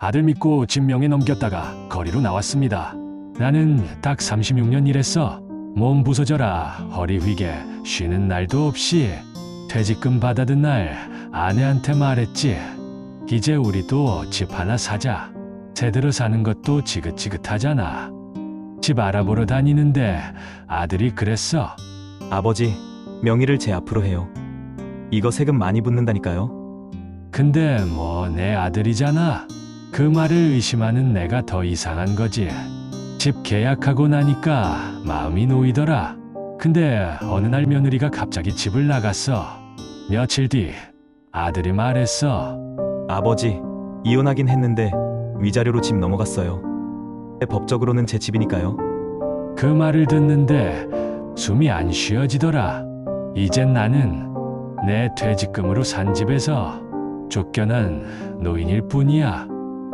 아들 믿고 집 명에 넘겼다가 거리로 나왔습니다. 나는 딱 36년 일했어. 몸 부서져라 허리 휘게 쉬는 날도 없이 퇴직금 받아든 날 아내한테 말했지. 이제 우리도 집 하나 사자. 제대로 사는 것도 지긋지긋하잖아. 집 알아보러 다니는데 아들이 그랬어. 아버지, 명의를 제 앞으로 해요. 이거 세금 많이 붙는다니까요. 근데 뭐 내 아들이잖아. 그 말을 의심하는 내가 더 이상한 거지. 집 계약하고 나니까 마음이 놓이더라. 근데 어느 날 며느리가 갑자기 집을 나갔어. 며칠 뒤 아들이 말했어. 아버지, 이혼하긴 했는데 위자료로 집 넘어갔어요. 법적으로는 제 집이니까요. 그 말을 듣는데 숨이 안 쉬어지더라. 이젠 나는 내 퇴직금으로 산 집에서 쫓겨난 노인일 뿐이야.